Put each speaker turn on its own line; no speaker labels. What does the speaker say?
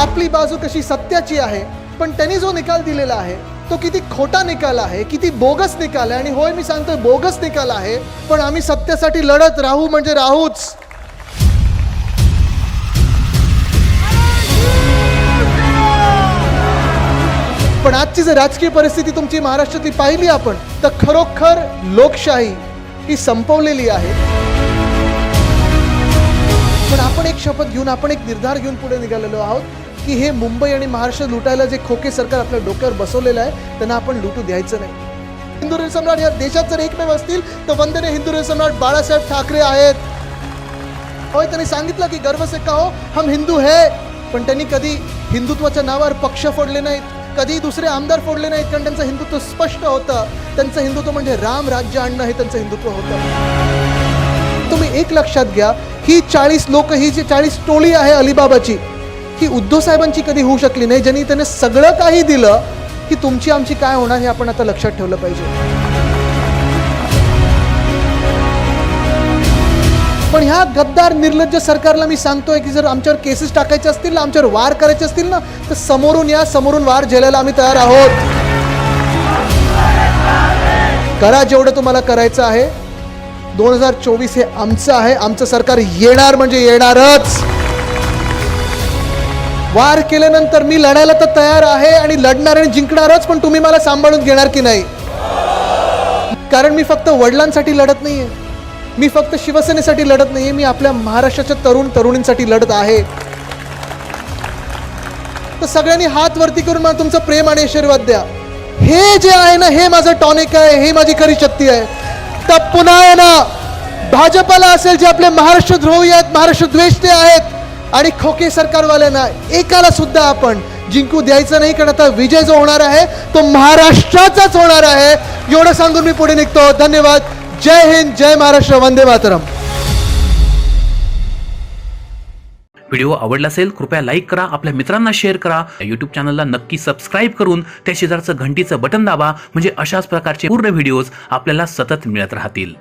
आपली बाजू कशी सत्याची आहे पण त्यांनी जो निकाल दिलेला आहे तो किती खोटा निकाल आहे किती बोगस निकाल आहे आणि होय मी सांगतोय बोगस निकाल आहे पण आम्ही सत्यासाठी लढत राहू म्हणजे राहूच. पण आजची जर राजकीय परिस्थिती तुमची महाराष्ट्रातली पाहिली आपण तर खरोखर लोकशाही ही संपवलेली आहे. पण आपण एक शपथ घेऊन आपण एक निर्धार घेऊन पुढे निघालेलो आहोत. की हे मुंबई आणि महाराष्ट्र लुटायला जे खोके सरकार आपल्या डोक्यावर बसवलेलं आहे त्यांना आपण लुटू द्यायचं नाही. हिंदू सम्राट या देशात जर एकमेव असतील तर वंदने हिंदू सम्राट बाळासाहेब ठाकरे आहेत. होय त्यांनी सांगितलं की गर्व से हो हम हिंदू है. पण त्यांनी कधी हिंदुत्वाच्या नावावर पक्ष फोडले नाहीत कधी दुसरे आमदार फोडले नाहीत कारण त्यांचं हिंदुत्व स्पष्ट होतं. त्यांचं हिंदुत्व म्हणजे राम राज्य आणणं हे त्यांचं हिंदुत्व होतं. तुम्ही एक लक्षात घ्या ही चाळीस लोक ही जी चाळीस टोळी आहे अलिबाबाची ही उद्धव साहेबांची कधी होऊ शकली नाही ज्यांनी त्याने सगळं काही दिलं की तुमची आमची काय होणार हे आपण आता लक्षात ठेवलं पाहिजे. पण ह्या गद्दार निर्लज्ज सरकारला मी सांगतोय की जर आमच्यावर केसेस टाकायचे असतील ना आमच्यावर वार करायचे असतील ना तर समोरून या समोरून वार झेलायला आम्ही तयार आहोत. करा जेवढं तुम्हाला करायचं आहे. दोन हजार चोवीस हे आमचं आहे. आमचं सरकार येणार म्हणजे येणारच. वार केल्यानंतर मी लढायला तर तयार आहे आणि लढणार आणि जिंकणारच पण तुम्ही मला सांभाळून घेणार की नाही? कारण मी फक्त वडिलांसाठी लढत नाहीये. मी फक्त शिवसेनेसाठी लढत नाहीये. मी आपल्या महाराष्ट्राच्या तरुण तरुणींसाठी लढत आहे. तर सगळ्यांनी हात वरती करून मला तुमचं प्रेम आणि आशीर्वाद द्या. हे जे आहे ना हे माझं टॉनिक आहे हे माझी खरी शक्ती आहे. तर पुन्हा ना भाजपाला असेल जे आपले महाराष्ट्र द्रोही आहेत महाराष्ट्र द्वेष्टे आहेत आणि खोके सरकारवाल्यांना एकाला सुद्धा आपण जिंकू द्यायचं नाही कारण आता विजय जो होणार आहे तो महाराष्ट्राचाच होणार आहे. एवढं सांगून मी पुढे निघतो. धन्यवाद. जय हिंद जय महाराष्ट्र. वंदे मातरम.
व्हिडिओ आवडला असेल कृपया लाईक करा आपल्या मित्रांना शेअर करा. यूट्यूब चॅनलला नक्की सबस्क्राईब करून त्या शेजारचं घंटीचं बटन दाबा म्हणजे अशाच प्रकारचे पूर्ण व्हिडिओज आपल्याला सतत मिळत राहतील.